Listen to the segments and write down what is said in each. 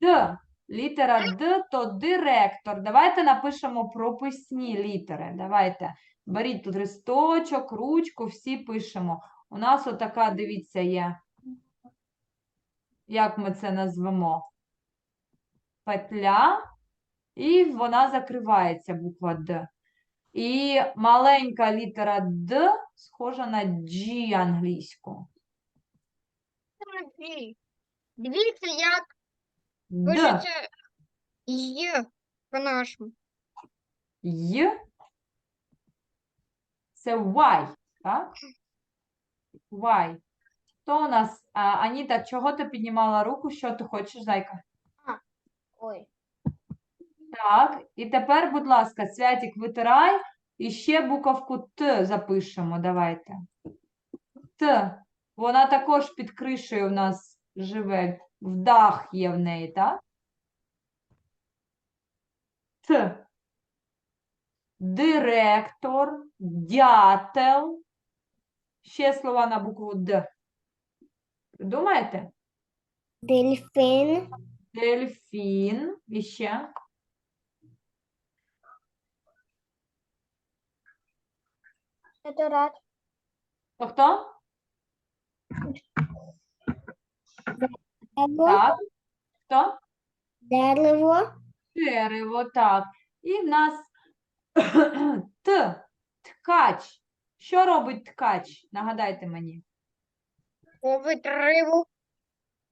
Д. Літера Д то директор. Давайте напишемо прописні літери. Давайте. Беріть тут листочок, ручку, всі пишемо. У нас отака, дивіться, є. Як ми це назвемо? Петля. І вона закривається, буква Д. І маленька літера Д схожа на G англійську. Смотри. Дивіться, як Д. пишеться «й» по-нашому. Й. Це Y, так? Y. Хто у нас? А, Аніта, чого ти піднімала руку? Що ти хочеш, зайка? Ой. Так, і тепер, будь ласка, Святік, витирай. І ще буковку Т запишемо. Давайте. Т. Вона також під кришею у нас живе. Вдах є в неї, так? Т. Директор, дятел. Ще слова на букву Д. Думаєте? Дельфин. Дельфін. І ще. Это. Хто хто? Дерево. Так. Хто? Дерево. Дерево, так. І в нас Т. Ткач. Що робить ткач? Нагадайте мені. Ловить рибу.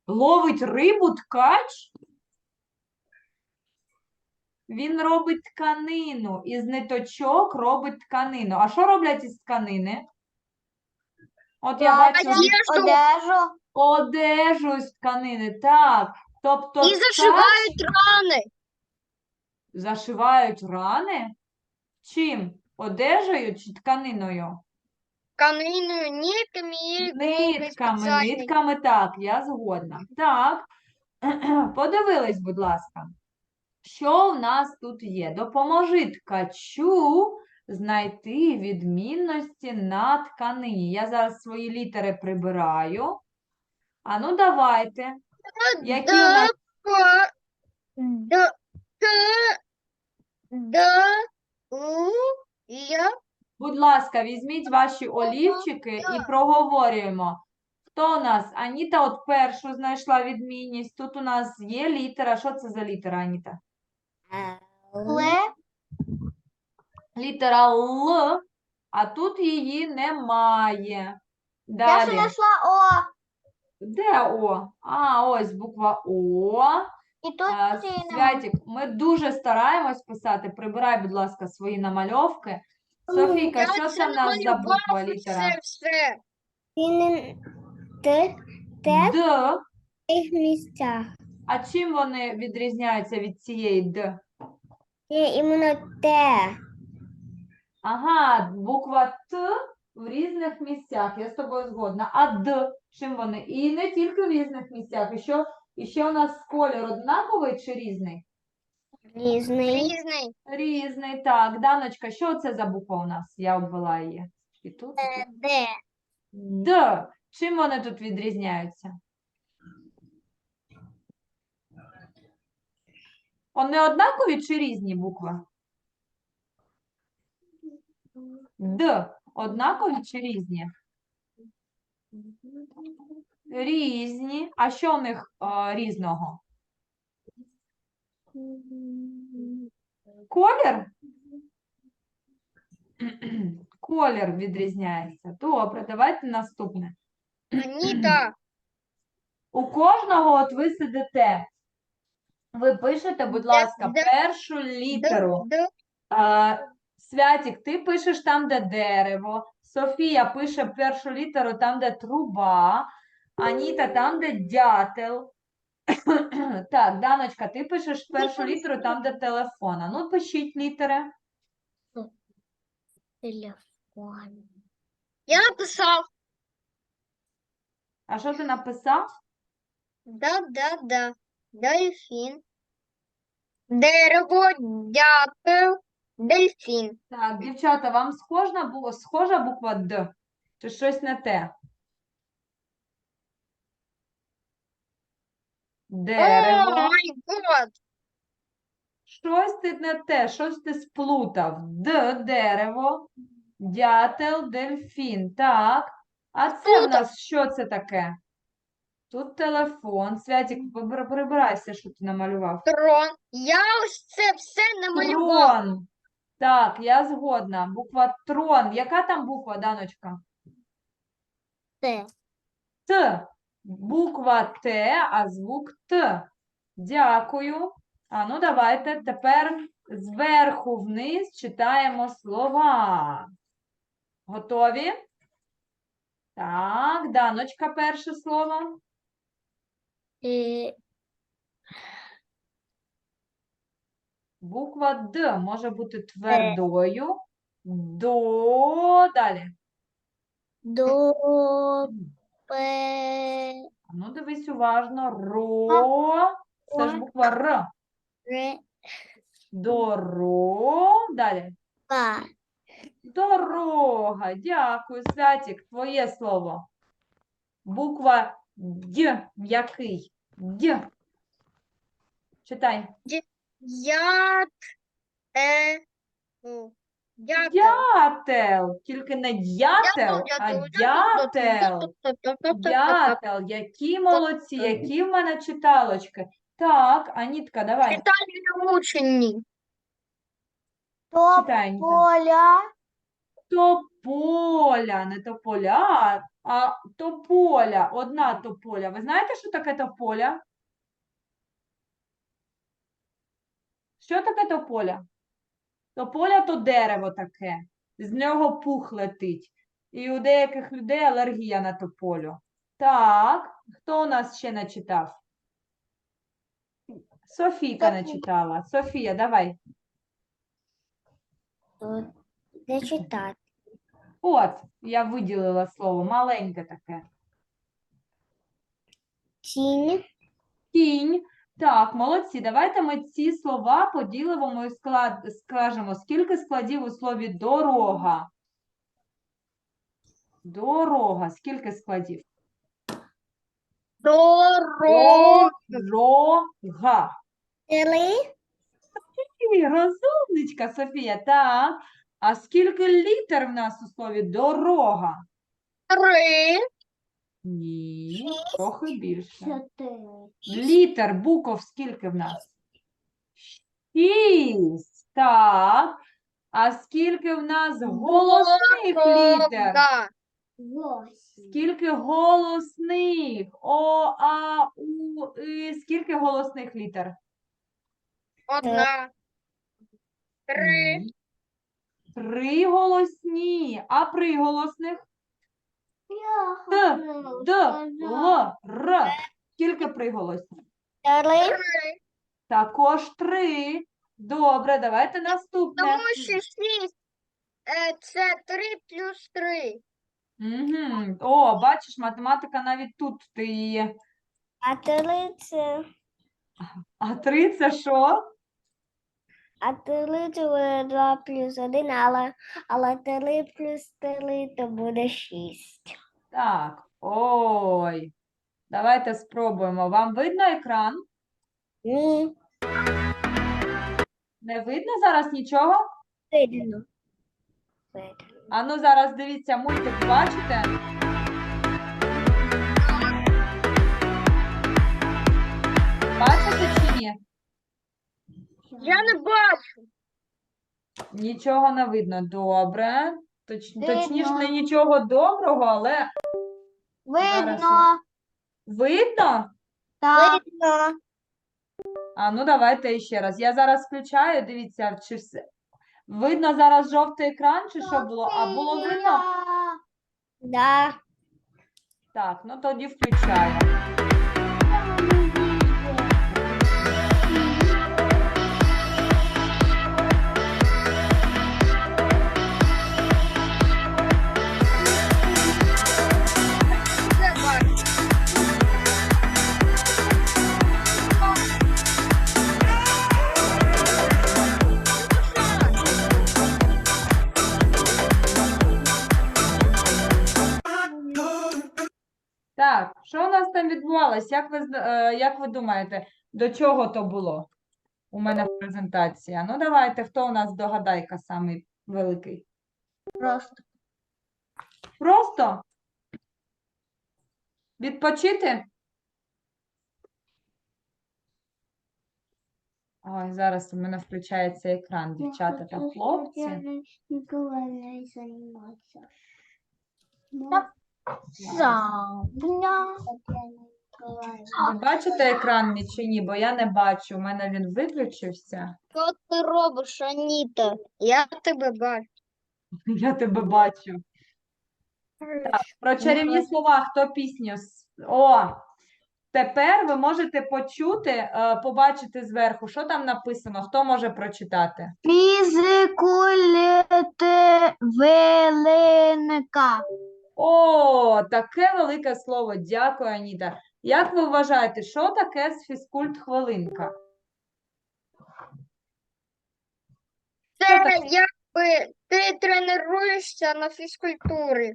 Ловить рибу ткач? Він робить тканину. Із ниточок робить тканину. А що роблять із тканини? От я бачу Одежу. Одежу з тканини. Так. Тобто І зашивають рани. зашивають рани? Чим? Одежею чи тканиною? Тканиною, нитками і Нитками, нитками, так, я згодна. Так, подивились, будь ласка. Що в нас тут є? Допоможи ткачу знайти відмінності на тканині. Я зараз свої літери прибираю. А ну давайте. Які у нас Д, Д, У, Я. Будь ласка, візьміть ваші олівчики і проговорюємо. Хто у нас? Аніта от першу знайшла відмінність. Тут у нас є літера. Що це за літера, Аніта? Ле. Літера Л, а тут її немає. Я Далі. же нашла О. Де О? А, ось буква О. І тут А, ціна. Святік, ми дуже стараємось писати. Прибирай, будь ласка, свої намальовки. Софійка, що це в нас за буква літера? Все, все. Він Т. Т Д. в тих місцях. А чим вони відрізняються від цієї Д? Є іменно Т. Ага, буква Т в різних місцях. Я з тобою згодна. А Д, чим вони? І не тільки в різних місцях. І що, і ще у нас колір однаковий чи різний? Різний. Різний. Різний, так. Даночка, що це за буква у нас? Я обвела її. І тут, і тут. Д. Д. Чим вони тут відрізняються? Вони однакові чи різні букви? Д. Однакові чи різні? Різні. А що у них е, різного? Колір? Колір відрізняється. Добре, давайте наступне. Аніта. У кожного от ви сидите. Ви пишете, будь ласка, першу літеру. Святік, ти пишеш там, де дерево. Софія пише першу літеру там, де труба. Аніта там, де дятел. Так, Даночка, ти пишеш першу літеру там, де телефон. Ну, пишіть літери. Телефон. Я написав. А що ти написав? Да, да, да. Дельфін. Дерево, дятел, дельфін. Так, дівчата, вам схожа, бу- схожа буква Д? Чи щось не те? дерево. Май год. Щось ти не те, щось ти сплутав. Д дерево, дятел, дельфін. Так. А це в Сплутав. нас що це таке? Тут телефон. Святік, прибир- прибирай все, що ти намалював. Трон. Я ось це все намалював. Трон. Так, я згодна. Буква трон. Яка там буква, Даночка? Т. Т. Буква Т, а звук Т. Дякую. А ну давайте тепер зверху вниз читаємо слова. Готові? Так, Даночка, перше слово. Е, Буква Д може бути твердою. До. Далі. До. П. Ну, дивись уважно. Ро. Це ж буква Р. Р. Доро. Далі. Ка. Дорога. Дякую, Святік. Твоє слово. Буква Д. М'який. Д. Читай. Е. Дятел. Дятел. Тільки не дятел, а дятел. Дятел. Які молодці, які в мене читалочки. Так, Анітка, давай. Читали научені. Читай, Аніта. Поля. Тополя, не тополя, а тополя. Одна тополя. Ви знаєте, що таке тополя? Що таке тополя? Тополя то дерево таке. З нього пух летить. І у деяких людей алергія на тополю. Так, хто у нас ще не читав? Софійка не Софія. читала. Софія, давай. Де читати? От, я виділила слово, маленьке таке. Тінь. Кінь. Так, молодці. Давайте ми ці слова поділимо і склад, скажемо, скільки складів у слові дорога. Дорога. Скільки складів? Дорога. Дорога. Розумничка, Софія. Так. А скільки літер в нас у слові дорога? Три. Ні, трохи більше. Чотири. Літер, букв скільки в нас? Шість. Так. А скільки в нас голосних літер? Дорога. Скільки голосних? О, А, У, И. Скільки голосних літер? Одна. Три. Три голосні. А приголосних? Т, Д, Л, Р. Скільки приголосних? Три. Три. Також три. Добре, давайте наступне. Тому що шість. е, Це три плюс три. Угу. О, бачиш, математика навіть тут ти її. А три це. А три це що? А три це два плюс один, але, але три плюс три то буде шість. Так. Ой. Давайте спробуємо. Вам видно екран? Ні. Не видно зараз нічого? Видно. Видно. А ну зараз дивіться мультик, бачите? Бачите? Я не бачу. Нічого не видно. Добре. Точ, точніше, не нічого доброго, але Видно. видно? Видно. А ну давайте ще раз. Я зараз включаю, дивіться, чи все. Видно зараз жовтий екран, чи що було? А було видно? Да. Так, ну тоді включаю. Здавалось, як ви, е, як ви думаєте, до чого то було у мене? А Ну, давайте, хто у нас догадайка самий великий? Просто. Просто відпочити? Ой, зараз у мене включається екран, дівчата та хлопці. Николаевной заниматься. Так. Ви бачите екран мій чи ні? Бо я не бачу. У мене він виключився. Що ти робиш, Аніта? Я тебе бачу. Я тебе бачу. Так, про чарівні слова, хто пісню? с- О! Тепер ви можете почути, е, побачити зверху, що там написано, хто може прочитати. Фізикулітвелинка. О, таке велике слово. Дякую, Аніта. Як ви вважаєте, що таке з фізкульт хвилинка? Це якби ти тренуєшся на фізкультурі.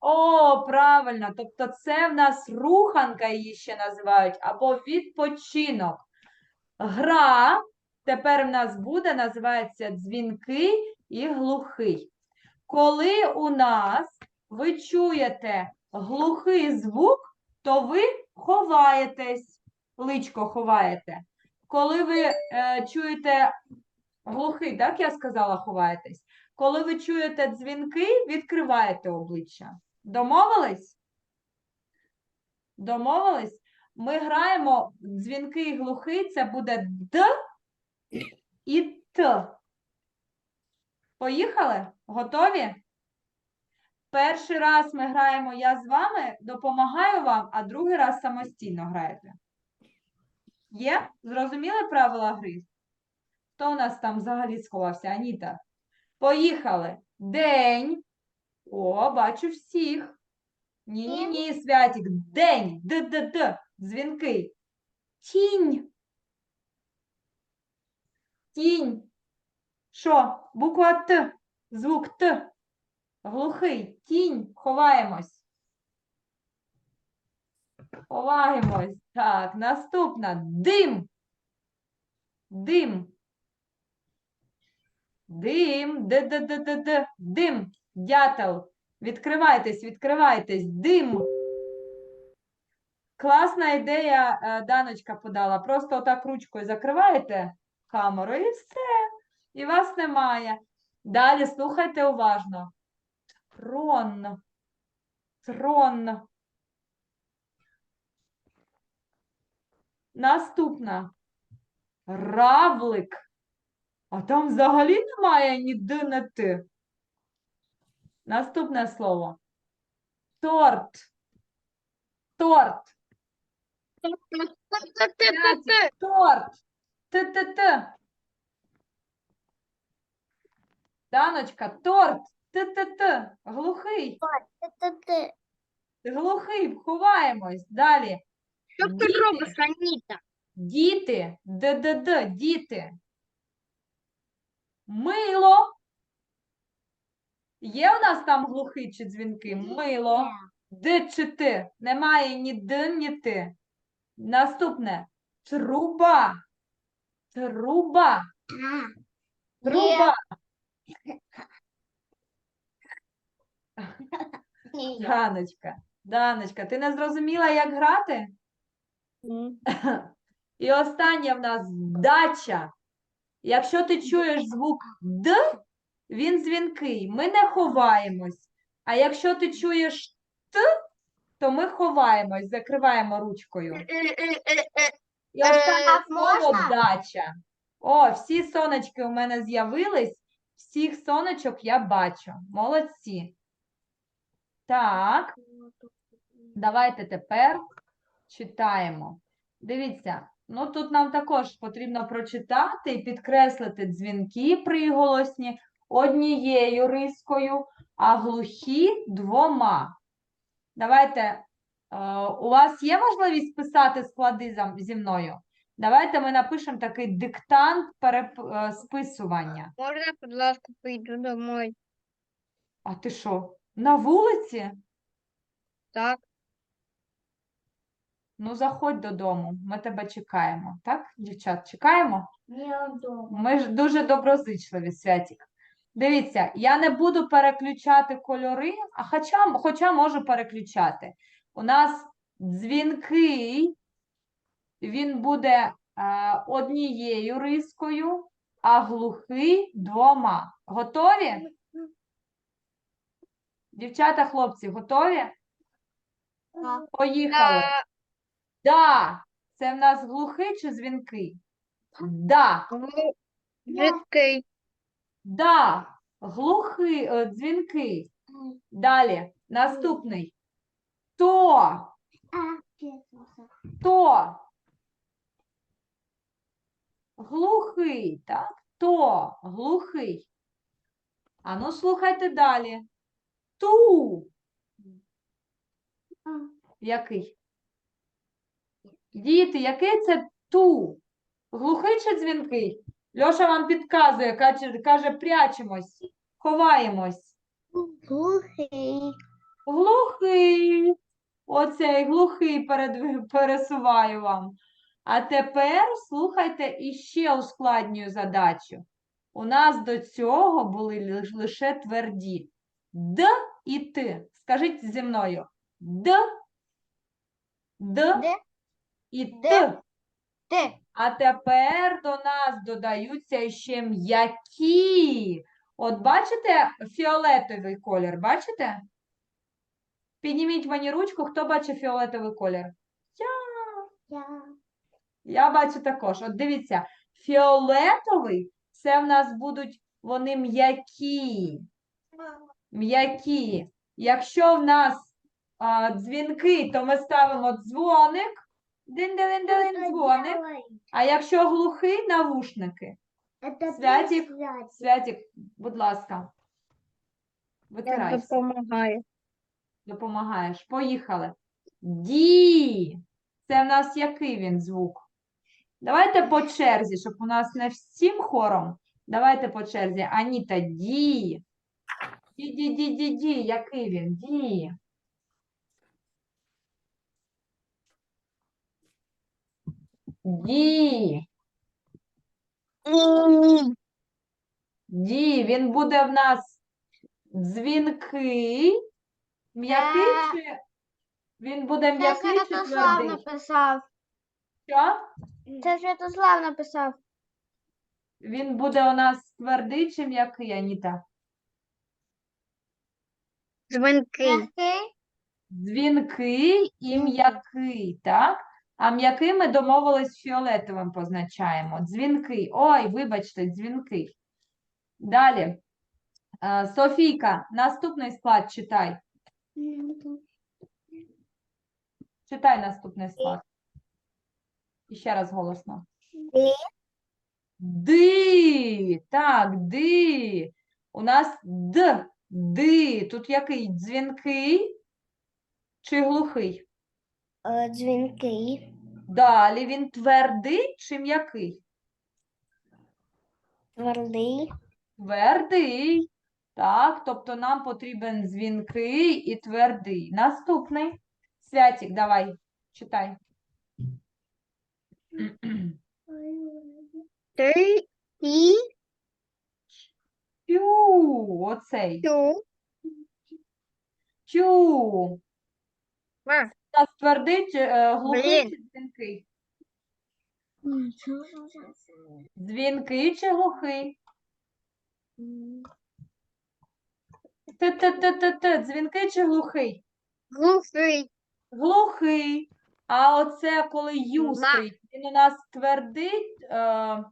О, правильно. Тобто це в нас руханка її ще називають, або відпочинок. Гра тепер в нас буде, називається дзвінкий і глухий. Коли у нас ви чуєте глухий звук, то ви ховаєтесь, личко ховаєте. Коли ви е, чуєте глухий, так я сказала, ховаєтесь. Коли ви чуєте дзвінки, відкриваєте обличчя. Домовились? Домовились? Ми граємо дзвінки і глухий, це буде Д і Т. Поїхали? Готові? Перший раз ми граємо я з вами, допомагаю вам, а другий раз самостійно граєте. Є? Зрозуміли правила гри? Хто у нас там взагалі сховався? Аніта? Поїхали. День. О, бачу всіх. Ні-ні-ні, Святік. День. Д-д-д. Дзвінки. Тінь. Тінь. Що? Буква Т. Звук Т. Глухий. Тінь. Ховаємось. Ховаємось. Так, наступна. Дим. Дим. Дим. Д-д-д-д-д. Дим. Дятел. Відкривайтесь, відкривайтесь. Дим. Класна ідея, е, Даночка подала. Просто отак ручкою закриваєте камеру і все. І вас немає. Далі слухайте уважно. Трон. Трон. Наступна. Равлик. А там взагалі немає ні Д, ні Т. Наступне слово. Торт. Торт. Торт. Т-т-т. Даночка, торт. Т-т-т. Глухий. Ти. Глухий. Ховаємось. Далі. Що ти Діти. робиш, Аніта? Діти. Д-д-д. Діти. Мило. Є у нас там глухий чи дзвінки? Мило. Д чи Т? Немає ні Д, ні Т. Наступне. Труба. Труба. Труба. Даночка. Даночка, ти не зрозуміла, як грати? І останнє в нас дача. Якщо ти чуєш звук Д, він дзвінкий. Ми не ховаємось. А якщо ти чуєш Т, то ми ховаємось, закриваємо ручкою. І останнє слово дача. О, всі сонечки у мене з'явились. Всіх сонечок я бачу. Молодці. Так, давайте тепер читаємо. Дивіться, ну тут нам також потрібно прочитати і підкреслити дзвінки приголосні однією рискою, а глухі двома. Давайте, е, у вас є можливість писати склади зі мною? Давайте ми напишемо такий диктант е, списування. Можна, будь ласка, поїду домой? А ти що, на вулиці? Так. Ну, заходь додому, ми тебе чекаємо. Так, дівчат, чекаємо? Я вдома. Ми ж дуже доброзичливі, Святік. Дивіться, я не буду переключати кольори, а хоча, хоча можу переключати. У нас дзвінкий, він буде е, однією рискою, а глухий двома. Готові? Дівчата, хлопці, готові? Так. Поїхали. Е, Да. Це в нас глухий чи дзвінкий? Да. Жидкий. Да, глухий, е, дзвінкий. Далі, наступний. То, то. Глухий, так? То, глухий. А ну слухайте далі. Ту. Який? Діти, який це ту? Глухий чи дзвінкий? Льоша вам підказує, каже, каже прячемось, ховаємось. Глухий. Глухий. Оцей глухий перед, пересуваю вам. А тепер слухайте іще ускладнюю задачу. У нас до цього були лише тверді. Д і Т. Скажіть зі мною. Д, Д і Д. Т. Ти. А тепер до нас додаються ще м'які. От бачите фіолетовий колір, бачите? Підніміть мені ручку, хто бачить фіолетовий колір? Я. Я бачу також. От дивіться, фіолетовий це в нас будуть вони м'які. М'які. Якщо в нас а, дзвінки, то ми ставимо дзвоник. Дин-дин-дин, дзвоник. А якщо глухий, навушники. Святик. Святик, будь ласка. Витирайся. допомагаю. Допомагаєш. Поїхали. Ді. Це в нас який він звук? Давайте по черзі, щоб у нас не всім хором. Давайте по черзі. Аніта, ді. Ді, ді, ді, ді, ді. Який він? Ді. Ді. Ді. Він буде в нас дзвінкий. М'який чи він буде Це м'який чи Святослав твердий? написав. Що? Це Святослав написав. Він буде у нас твердий чи м'який, Аніта? Дзвінкий. Дзвінкий і м'який, так? А м'який ми домовились фіолетовим позначаємо. Дзвінкий. Ой, вибачте, дзвінкий. Далі. Е, Софійка, наступний склад читай. Читай наступний склад. І ще раз голосно. Ди. Ди. Так, ди. У нас д. Ди. Тут який? Дзвінкий чи глухий? Е, Дзвінкий. Далі він твердий чи м'який? Твердий. Твердий. Так, тобто нам потрібен дзвінкий і твердий. Наступний. Святік, давай, читай. І Тю, оцей. тю. Тю. А, У нас твердий чи е, глухий Блін. чи дзвінкий? Дзвінкий чи глухий? Т-т-т-т-т. Дзвінкий чи глухий? Глухий. Глухий. А оце коли ю Ма. стоїть, він у нас твердий, е,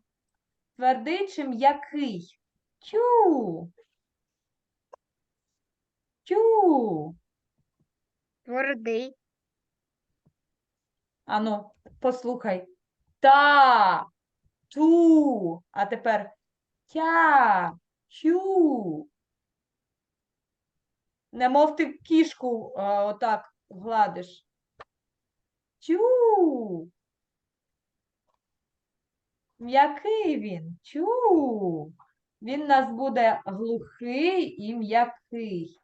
твердий чи м'який? Тю. Тю. Твердий. Ану, послухай. Та, ту. А тепер тя, тю. Немов ти кішку е, отак гладиш. Тю. М'який він. Тю. Він у нас буде глухий і м'який.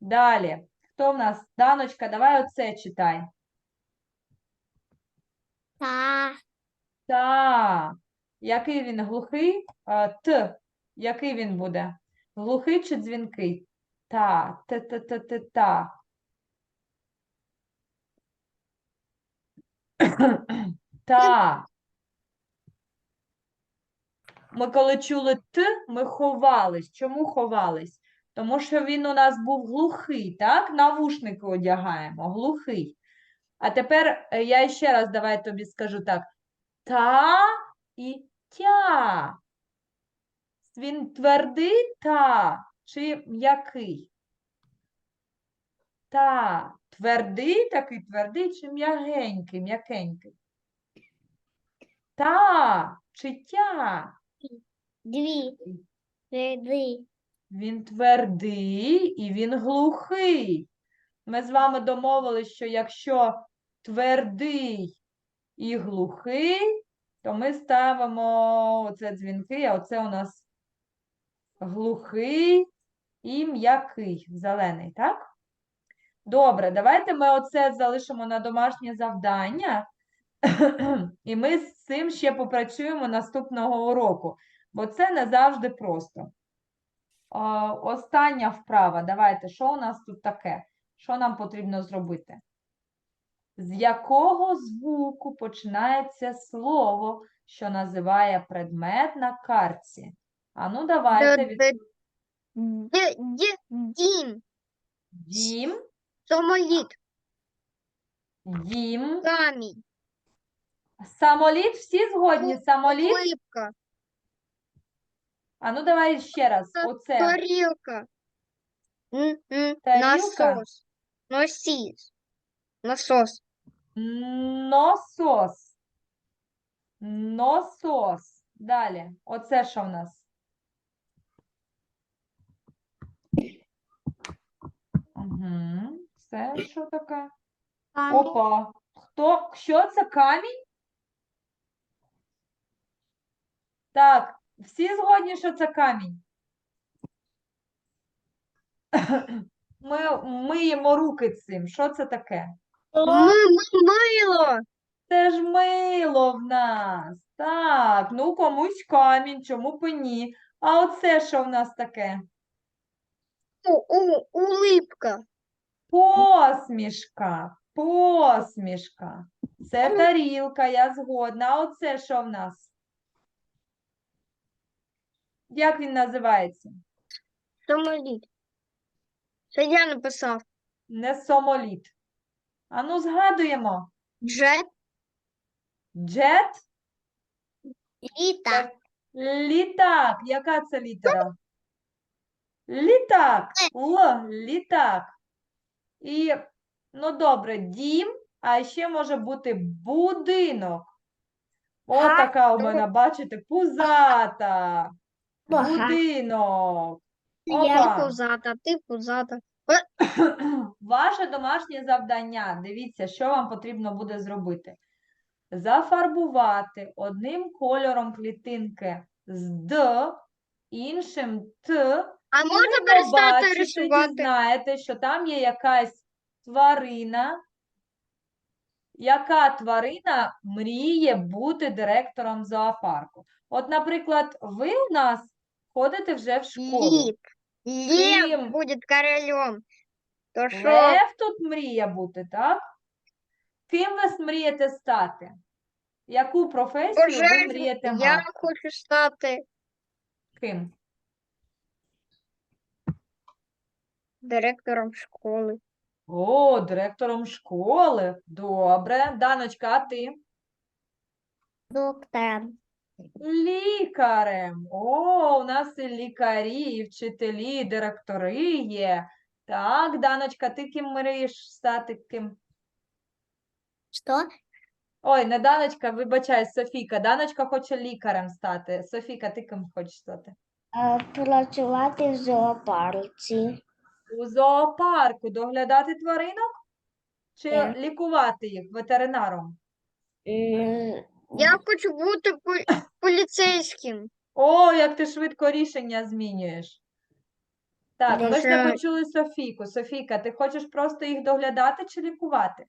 Далі. Хто в нас? Даночка, давай оце читай. Та. Та. Який він глухий? Т. Який він буде? Глухий чи дзвінкий? Та. Т, т, т, т, та. Та. Ми коли чули Т, ми ховались. Чому ховались? Тому що він у нас був глухий, так? Навушники одягаємо, глухий. А тепер е, я ще раз давай тобі скажу так. Та і тя. Він твердий та чи м'який? Та. Твердий, такий твердий чи м'ягенький, м'якенький? Та чи тя? Дві. Тверди. Він твердий і він глухий. Ми з вами домовились, що якщо твердий і глухий, то ми ставимо оце дзвінки, а оце у нас глухий і м'який, зелений, так? Добре, давайте ми оце залишимо на домашнє завдання, і ми з цим ще попрацюємо наступного уроку, бо це не завжди просто. Остання вправа. Давайте, що у нас тут таке? Що нам потрібно зробити? З якого звуку починається слово, що називає предмет на картці? А ну, давайте від... Дім, Дім, самоліт, дім. камінь, Самоліт, всі згодні? Самоліт? улипка, А ну, давай ще раз. Оце. тарілка, М, м, Тарілка? насос, носіс, насос, Носос. Носос. Далі. Оце що в нас? Угу. Це що таке? Опа. Хто? Що це камінь? Так, всі згодні, що це камінь? Ми миємо руки цим. Що це таке? Ми- ми- мило, Це ж мило в нас. Так, ну комусь камінь, чому б і ні. А оце що в нас таке? улипка, Посмішка. Посмішка. Це тарілка, я згодна. А оце що в нас? Як він називається? самоліт. Це я написав. Не сомоліт. А ну згадуємо. Джет, Джет, Літа. літак. Яка це літера? Літак. Л, літак. І, ну добре, дім, а ще може бути будинок. От Га- така у мене, бачите, пузата. Будинок. Я Опа. пузата, ти пузата. Ваше домашнє завдання. Дивіться, що вам потрібно буде зробити. Зафарбувати одним кольором клітинки з Д, іншим Т. А І можна ви перестати побачите, рисувати? дізнаєте, що там є якась тварина, яка тварина мріє бути директором зоопарку. От, наприклад, ви у нас ходите вже в школу. Лип. Лев Ким? будет королем. То що Лев тут мріє бути, так? Ким ви мрієте стати? Яку професію ви мрієте я мати? хочу стати Ким? директором школи. О, директором школи. Добре. Даночка, а ти? Доктором. Лікарем. О, у нас і лікарі, і вчителі, і директори є. Так, Даночка, ти ким мрієш стати? Ким? Що? Ой, не Даночка, вибачай, Софійка. Даночка хоче лікарем стати. Софійка, ти ким хочеш стати? Е, Працювати в зоопарці. У зоопарку доглядати тваринок чи Так. лікувати їх ветеринаром? М, Я хочу бути пол- поліцейським. О, як ти швидко рішення змінюєш. Так, ви ж не Дуже- почули Софійку. Софійка, ти хочеш просто їх доглядати чи лікувати?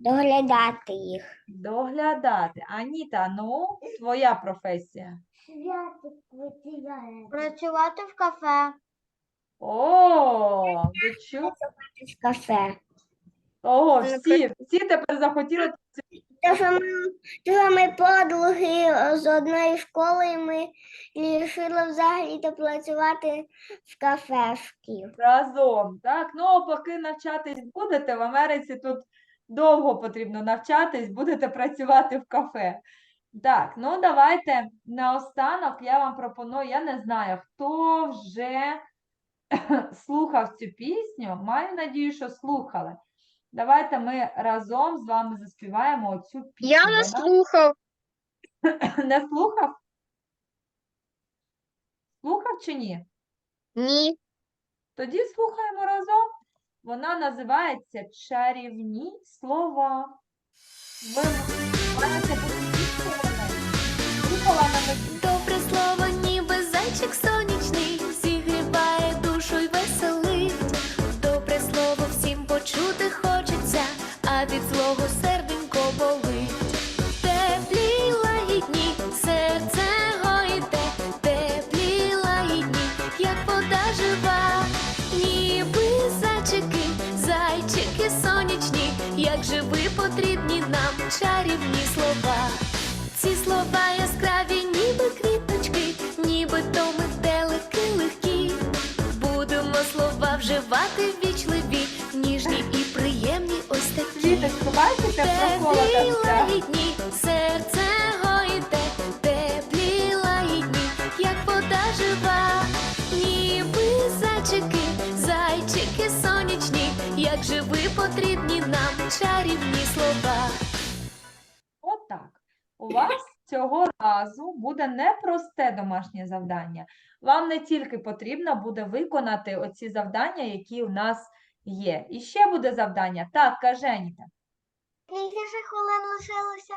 доглядати їх. Доглядати. Аніта, ну, твоя професія. Працювати в кафе. О, ви чу? з кафе. Ого, всі, всі тепер захотіли. Те, що ми, те, подруги е, з одної школи, ми вирішили взагалі працювати в кафешки. Разом, так? Ну, поки навчатись будете, в Америці тут довго потрібно навчатись, будете працювати в кафе. Так, ну давайте наостанок я вам пропоную, я не знаю, хто вже слухав цю пісню, маю надію, що слухали. Давайте ми разом з вами заспіваємо оцю пісню. Я не слухав. Не слухав? Слухав чи ні? Ні. Тоді слухаємо разом. Вона називається Чарівні слова. Ви маєте бути слухали. Слухала на. Добре слово, ніби зайчик сонячний, як живи потрібні нам чарівні слова. Ці слова яскраві, ніби квіточки, ніби то метелики легкі. Будемо слова вживати вічливі, ніжні і приємні ось такі. Квіточку, бачите, як живи потрібні нам чарівні слова. Отак. У вас цього разу буде непросте домашнє завдання. Вам не тільки потрібно буде виконати оці завдання, які у нас є. І ще буде завдання. Так, каже Аніта. Скільки ж хвилин лишилося?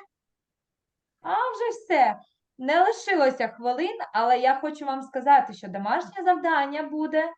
А вже все. Не лишилося хвилин, але я хочу вам сказати, що домашнє завдання буде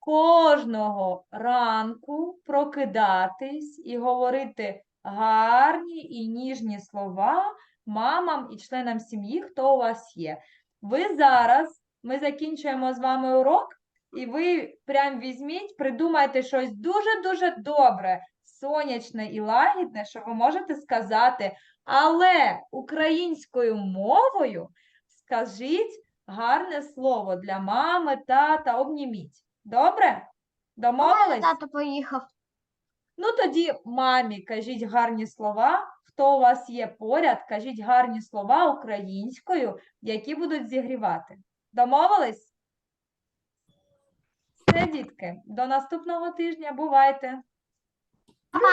кожного ранку прокидатись і говорити гарні і ніжні слова мамам і членам сім'ї, хто у вас є. Ви зараз, ми закінчуємо з вами урок, і ви прям візьміть, придумайте щось дуже-дуже добре, сонячне і лагідне, що ви можете сказати але українською мовою скажіть гарне слово для мами, тата, обніміть. Добре? Домовились? Тато поїхав. Ну тоді мамі кажіть гарні слова. Хто у вас є поряд, кажіть гарні слова українською, які будуть зігрівати. Домовились? Все, дітки, до наступного тижня. Бувайте!